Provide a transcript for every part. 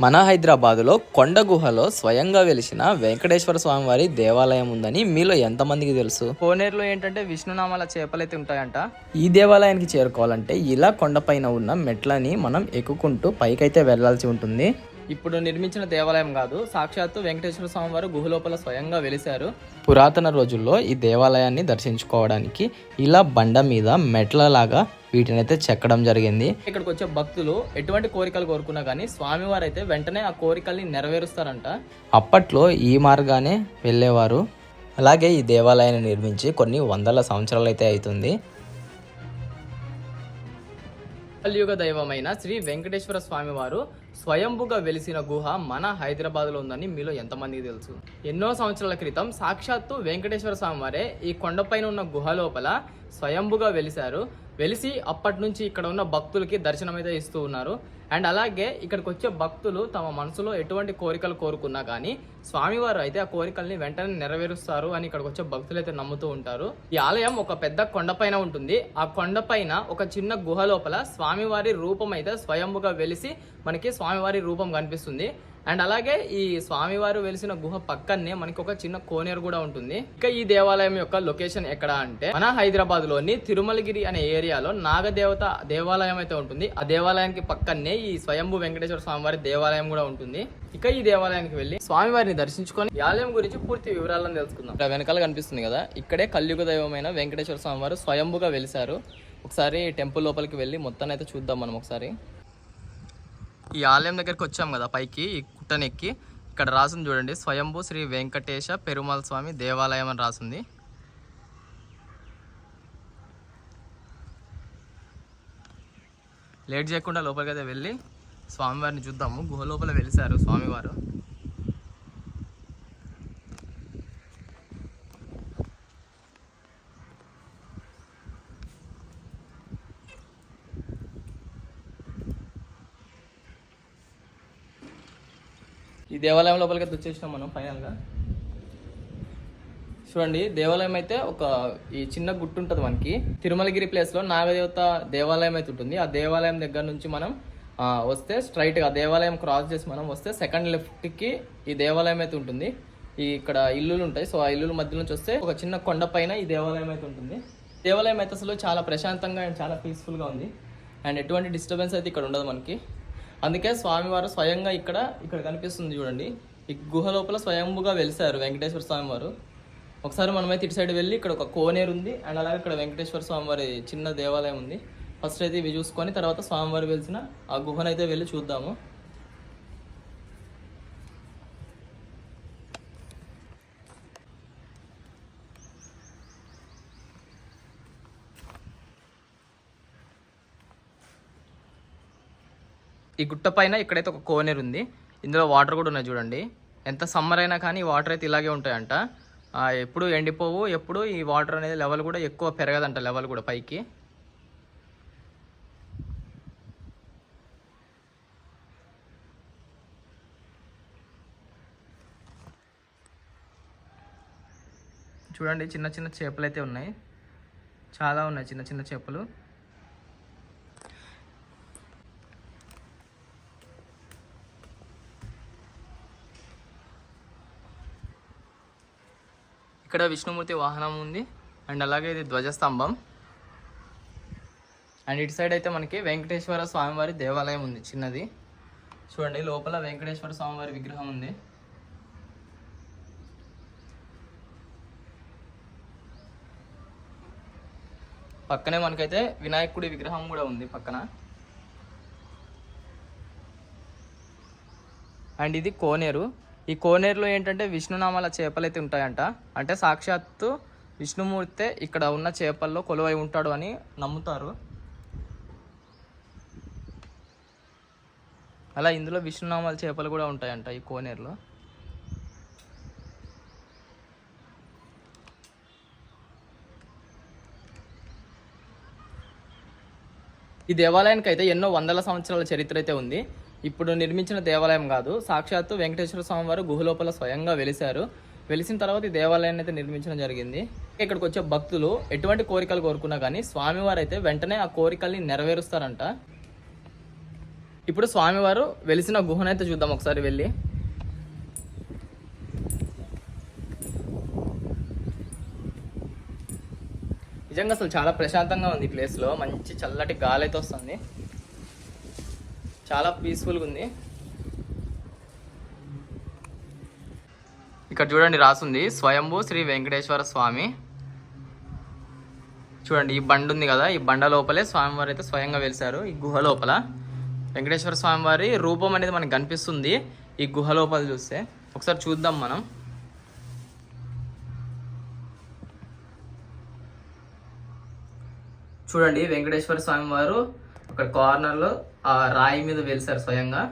మన హైదరాబాదులో కొండ గుహలో స్వయంగా వెలిసిన వెంకటేశ్వర స్వామివారి దేవాలయం ఉందని మీలో ఎంతమందికి తెలుసు? కోనేరులో ఏంటంటే విష్ణునామాల చేపలైతే ఉంటాయంట. ఈ దేవాలయానికి చేరుకోవాలంటే ఇలా కొండపైన ఉన్న మెట్లని మనం ఎక్కుకుంటూ పైకైతే వెళ్ళాల్సి ఉంటుంది. ఇప్పుడు నిర్మించిన దేవాలయం కాదు. సాక్షాత్తు వెంకటేశ్వర స్వామి వారు గుహలోపల స్వయంగా వెలిశారు. పురాతన రోజుల్లో ఈ దేవాలయాన్ని దర్శించుకోవడానికి ఇలా బండ మీద మెట్లలాగా అయితే చెక్కడం జరిగింది. ఇక్కడికి వచ్చే భక్తులు ఎటువంటి కోరికలు కోరుకున్నా కానీ స్వామివారు అయితే వెంటనే ఆ కోరికల్ని నెరవేరుస్తారంట. అప్పట్లో ఈ మార్గానే వెళ్ళేవారు. అలాగే ఈ దేవాలయాన్ని నిర్మించి కొన్ని వందల సంవత్సరాలు అయితే అవుతుంది కలియుగ దైవమైన శ్రీ వెంకటేశ్వర స్వామివారు స్వయంభుగా వెలిసిన గుహ మన హైదరాబాద్లో ఉందని మీలో ఎంతమందికి తెలుసు? ఎన్నో సంవత్సరాల క్రితం సాక్షాత్తు వెంకటేశ్వర స్వామి వారే ఈ కొండపైన ఉన్న గుహ లోపల స్వయంభుగా వెలిశారు. వెలిసి అప్పటి నుంచి ఇక్కడ ఉన్న భక్తులకి దర్శనం అయితే ఇస్తూ ఉన్నారు. అండ్ అలాగే ఇక్కడికి వచ్చే భక్తులు తమ మనసులో ఎటువంటి కోరికలు కోరుకున్నా కానీ స్వామివారు అయితే ఆ కోరికల్ని వెంటనే నెరవేరుస్తారు అని ఇక్కడికి వచ్చే భక్తులు అయితే నమ్ముతూ ఉంటారు. ఈ ఆలయం ఒక పెద్ద కొండపైన ఉంటుంది. ఆ కొండపైన ఒక చిన్న గుహ లోపల స్వామివారి రూపం అయితే స్వయంభుగా వెలిసి మనకి స్వామివారి రూపం కనిపిస్తుంది. అండ్ అలాగే ఈ స్వామివారు వెలిసిన గుహ పక్కనే మనకి ఒక చిన్న కోనేరు కూడా ఉంటుంది. ఇక ఈ దేవాలయం యొక్క లొకేషన్ ఎక్కడ అంటే మన హైదరాబాద్లోని తిరుమలగిరి అనే ఏరియాలో నాగదేవత దేవాలయం అయితే ఉంటుంది. ఆ దేవాలయానికి పక్కనే ఈ స్వయంభు వెంకటేశ్వర స్వామివారి దేవాలయం కూడా ఉంటుంది. ఇక ఈ దేవాలయానికి వెళ్ళి స్వామివారిని దర్శించుకొని ఈ ఆలయం గురించి పూర్తి వివరాలను తెలుసుకుందాం. ఇక్కడ వెనకాల కనిపిస్తుంది కదా ఇక్కడే కలియుగ దైవమైన వెంకటేశ్వర స్వామివారు స్వయంభుగా వెలిశారు. ఒకసారి టెంపుల్ లోపలికి వెళ్ళి మొత్తాన్ని అయితే చూద్దాం మనం ఒకసారి. ఈ ఆలయం దగ్గరికి వచ్చాం కదా పైకి ఈ ఇక్కడ రాసింది చూడండి. స్వయంభూ శ్రీ వెంకటేశ పెరుమాల స్వామి దేవాలయం అని రాసింది. లేట్ చేయకుండా లోపలికి అయితే వెళ్ళి స్వామివారిని చూద్దాము. గుహ లోపల వెలిసారు స్వామివారు. ఈ దేవాలయం లోపలికి అయితే వచ్చేసినాం మనం ఫైనల్గా. చూడండి దేవాలయం అయితే ఒక ఈ చిన్న గుట్టు ఉంటుంది మనకి. తిరుమలగిరి ప్లేస్లో నాగదేవత దేవాలయం అయితే ఉంటుంది. ఆ దేవాలయం దగ్గర నుంచి మనం వస్తే స్ట్రైట్గా దేవాలయం క్రాస్ చేసి మనం వస్తే సెకండ్ లెఫ్ట్కి ఈ దేవాలయం అయితే ఉంటుంది. ఈ ఇక్కడ ఇల్లులు ఉంటాయి. సో ఆ ఇల్లుల మధ్య నుంచి వస్తే ఒక చిన్న కొండ పైన ఈ దేవాలయం అయితే ఉంటుంది. దేవాలయం అయితే అసలు చాలా ప్రశాంతంగా అండ్ చాలా పీస్ఫుల్గా ఉంది. అండ్ ఎటువంటి డిస్టర్బెన్స్ అయితే ఇక్కడ ఉండదు మనకి. అందుకే స్వామివారు స్వయంగా ఇక్కడ ఇక్కడ కనిపిస్తుంది చూడండి. ఈ గుహ లోపల స్వయంభుగా వెలిసారు వెంకటేశ్వర స్వామి వారు ఒకసారి మనమైతే ఇటు సైడ్ వెళ్ళి ఇక్కడ ఒక కోనేరు ఉంది అండ్ అలాగే ఇక్కడ వెంకటేశ్వర స్వామి వారి చిన్న దేవాలయం ఉంది. ఫస్ట్ అయితే ఇవి చూసుకొని తర్వాత స్వామివారు వెలిసిన ఆ గుహనైతే వెళ్ళి చూద్దాము. ఈ గుట్ట పైన ఇక్కడైతే ఒక కోనేరు ఉంది. ఇందులో వాటర్ కూడా ఉన్నాయి చూడండి. ఎంత సమ్మర్ అయినా కానీ ఈ వాటర్ అయితే ఇలాగే ఉంటాయంట. ఎప్పుడు ఎండిపోవు ఎప్పుడు ఈ వాటర్ అనేది లెవెల్ కూడా ఎక్కువ పెరగదంట లెవెల్ కూడా పైకి. చూడండి చిన్న చిన్న చేపలు అయితే ఉన్నాయి. చాలా ఉన్నాయి చిన్న చిన్న చేపలు. ఇక్కడ విష్ణుమూర్తి వాహనం ఉంది. అండ్ అలాగే ఇది ధ్వజస్తంభం. అండ్ ఇటు సైడ్ అయితే మనకి వెంకటేశ్వర స్వామివారి దేవాలయం ఉంది చిన్నది. చూడండి లోపల వెంకటేశ్వర స్వామివారి విగ్రహం ఉంది. పక్కనే మనకైతే వినాయకుడి విగ్రహం కూడా ఉంది పక్కన. అండ్ ఇది కోనేరు. ఈ కోనేరులో ఏంటంటే విష్ణునామాల చేపలు అయితే ఉంటాయంట. అంటే సాక్షాత్తు విష్ణుమూర్తే ఇక్కడ ఉన్న చేపల్లో కొలువై ఉంటాడు అని నమ్ముతారు. అలా ఇందులో విష్ణునామాల చేపలు కూడా ఉంటాయంట ఈ కోనేరులో. ఈ దేవాలయానికి అయితే ఎన్నో వందల సంవత్సరాల చరిత్ర అయితే ఉంది. ఇప్పుడు నిర్మించిన దేవాలయం కాదు. సాక్షాత్తు వెంకటేశ్వర స్వామి వారు గుహ లోపల స్వయంగా వెలిశారు. వెలిసిన తర్వాత ఈ దేవాలయాన్ని అయితే నిర్మించడం జరిగింది. ఇక్కడికి వచ్చే భక్తులు ఎటువంటి కోరికలు కోరుకున్నా కానీ స్వామివారు అయితే వెంటనే ఆ కోరికల్ని నెరవేరుస్తారంట. ఇప్పుడు స్వామివారు వెలిసిన గుహనైతే చూద్దాం ఒకసారి వెళ్ళి. నిజంగా అసలు చాలా ప్రశాంతంగా ఉంది ఈ ప్లేస్లో. మంచి చల్లటి గాలి అయితే వస్తుంది. చాలా పీస్ఫుల్గా ఉంది. ఇక్కడ చూడండి రాసుంది స్వయంభూ శ్రీ వెంకటేశ్వర స్వామి. చూడండి ఈ బండ ఉంది కదా ఈ బండ లోపలే స్వామివారు అయితే స్వయంగా వెలిసారు ఈ గుహ లోపల. వెంకటేశ్వర స్వామివారి రూపం అనేది మనకు కనిపిస్తుంది ఈ గుహ లోపల చూస్తే. ఒకసారి చూద్దాం మనం. చూడండి వెంకటేశ్వర స్వామి వారు అక్కడ కార్నర్లో ఆ రాయి మీద వెలిసారు స్వయంగా.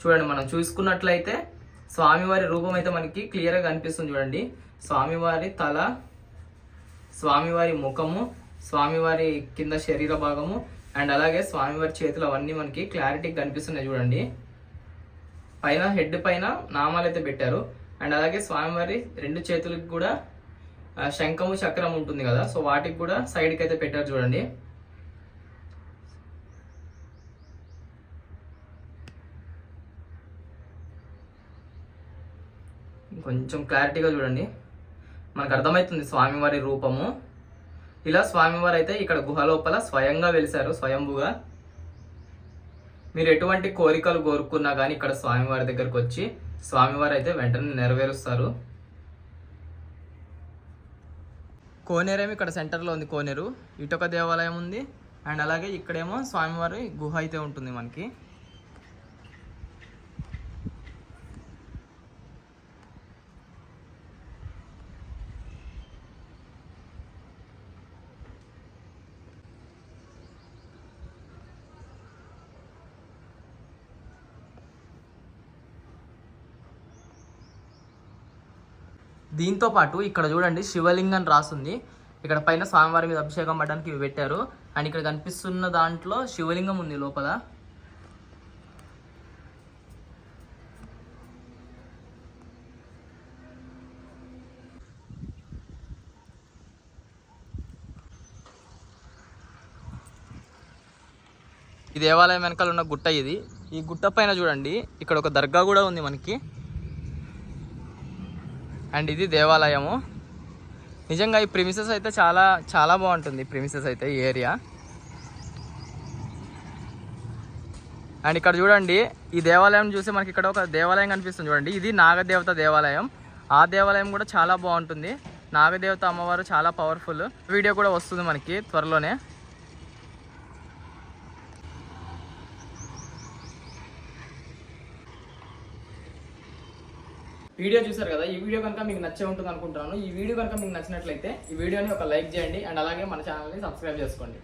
చూడండి మనం చూసుకున్నట్లయితే స్వామివారి రూపం అయితే మనకి క్లియర్గా కనిపిస్తుంది చూడండి. స్వామివారి తల స్వామివారి ముఖము స్వామివారి కింద శరీర భాగము అండ్ అలాగే స్వామివారి చేతులు అవన్నీ మనకి క్లారిటీగా కనిపిస్తున్నాయి చూడండి. పైన హెడ్ పైన నామాలు అయితే పెట్టారు. అండ్ అలాగే స్వామివారి రెండు చేతులకు కూడా శంఖము చక్రం ఉంటుంది కదా. సో వాటికి కూడా సైడ్కి అయితే పెట్టారు చూడండి. కొంచెం క్లారిటీగా చూడండి. మనకు అర్థమవుతుంది స్వామివారి రూపము. ఇలా స్వామివారు అయితే ఇక్కడ గుహ లోపల స్వయంగా వెలిశారు స్వయంభుగా. మీరు ఎటువంటి కోరికలు కోరుకున్నా కానీ ఇక్కడ స్వామివారి దగ్గరకు వచ్చి స్వామివారు అయితే వెంటనే నెరవేరుస్తారు. కోనేరేమో ఇక్కడ సెంటర్లో ఉంది కోనేరు. ఇటొక దేవాలయం ఉంది. అండ్ అలాగే ఇక్కడేమో స్వామివారి గుహ అయితే ఉంటుంది మనకి. దీంతో పాటు ఇక్కడ చూడండి శివలింగం రాసుంది. ఇక్కడ పైన స్వామివారి మీద అభిషేకం పడడానికి ఇవి పెట్టారు. అండ్ ఇక్కడ కనిపిస్తున్న దాంట్లో శివలింగం ఉంది లోపల. ఈ దేవాలయం వెనకాల ఉన్న గుట్ట ఇది. ఈ గుట్ట పైన చూడండి ఇక్కడ ఒక దర్గా కూడా ఉంది మనకి. అండ్ ఇది దేవాలయము. నిజంగా ఈ ప్రిమిసెస్ అయితే చాలా చాలా బాగుంటుంది ప్రిమిసెస్ అయితే ఈ ఏరియా. అండ్ ఇక్కడ చూడండి ఈ దేవాలయం చూసి మనకి ఇక్కడ ఒక దేవాలయం కనిపిస్తుంది చూడండి. ఇది నాగదేవత దేవాలయం. ఆ దేవాలయం కూడా చాలా బాగుంటుంది. నాగదేవత అమ్మవారు చాలా పవర్ఫుల్ వీడియో కూడా వస్తుంది మనకి త్వరలోనే. వీడియో చూసారు కదా ఈ వీడియో కనుక మీకు నచ్చే ఉంటుంది అనుకుంటున్నాను. ఈ వీడియో కనుక మీకు నచ్చినట్లయితే ఈ వీడియోని ఒక లైక్ చేయండి అండ్ అలాగే మన ఛానల్ని సబ్స్క్రైబ్ చేసుకోండి.